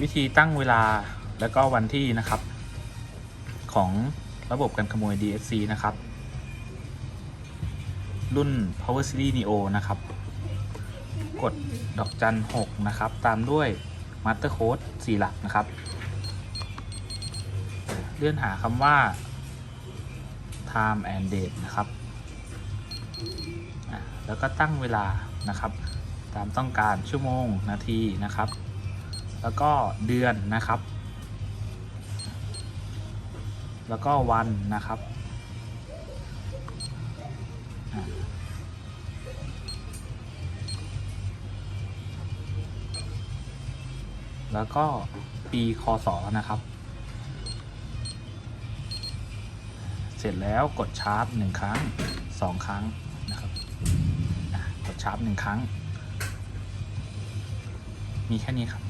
วิธีตั้งเวลาแล้วก็วันที่นะครับ ของระบบการขโมย DSC นะครับ รุ่น Power Series Neo นะครับ กดดอกจัน 6 นะครับ ตามด้วย Master Code 4 หลักนะครับ เลื่อนหาคำว่า time and date นะครับ แล้วก็ตั้งเวลานะครับ ตามต้องการชั่วโมงนาทีนะครับ แล้วก็เดือนนะครับ แล้วก็วันนะครับแล้วก็ปีคศนะครับ เสร็จแล้วกดชาร์จหนึ่งครั้งสองครั้งนะครับกดชาร์จหนึ่งครั้ง มีแค่นี้ครับ